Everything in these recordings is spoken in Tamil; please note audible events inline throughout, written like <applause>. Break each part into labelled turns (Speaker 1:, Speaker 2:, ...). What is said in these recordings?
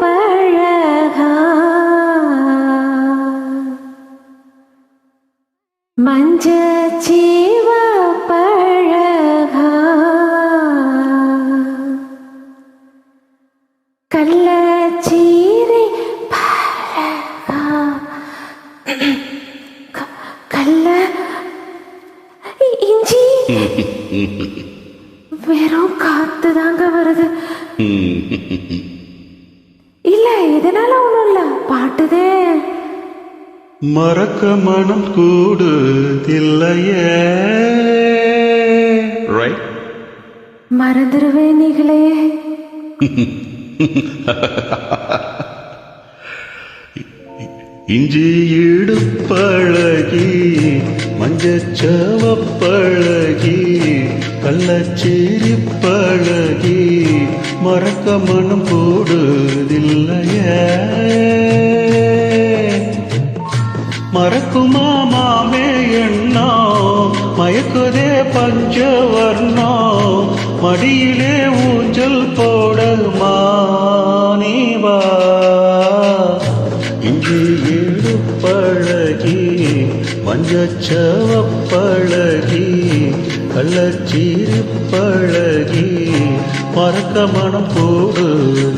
Speaker 1: பழகா. மஞ்சச்சீவ பழகா. கள்ளச்சீரை பழகா. க- கள்ள இஞ்சி. <laughs> வெறும் காத்து தாங்க வருது. இல்ல இதனால ஒண்ணும் இல்ல. பாட்டுதே.
Speaker 2: மறக்க மனம் கூடுதில்லையே. ரைட்
Speaker 1: மறந்துடுவேன் நீங்களே.
Speaker 2: இஞ்சி ஈடு பழகி மஞ்சச்சவ பழகி கள்ளச்சேரி பழகி மறக்க மனம் போடுதில்லையே மறக்குமா மாமே எண்ணோ? மயக்குதே பஞ்சவர்ணோ? மடியிலே ஊஞ்சல் போட மானேவா இஞ்சி ஏடு பழகி மஞ்சச்சவ பழகி பழகி மறக்க மனம் போடு.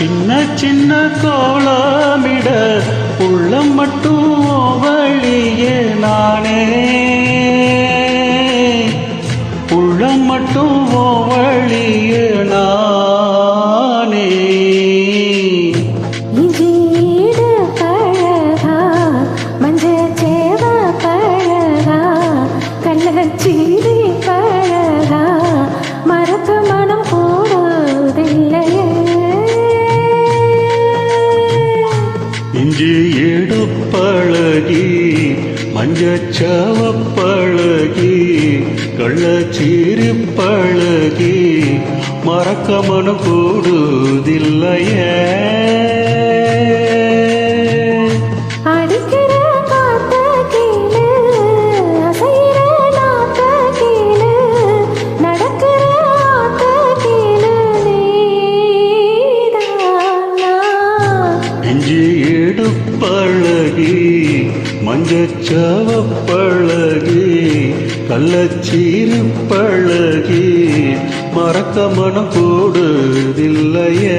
Speaker 2: சின்ன சின்ன கோலமிட உள்ளம் மட்டும்
Speaker 1: மஞ்சச்சவ பழகி பழகி மறக்க மனம்
Speaker 2: கூடுதில்லையே. மஞ்சச்சவப்பழகி கள்ளச்சீரிப்பழகி மறக்க மனம் கூடுதில்லையே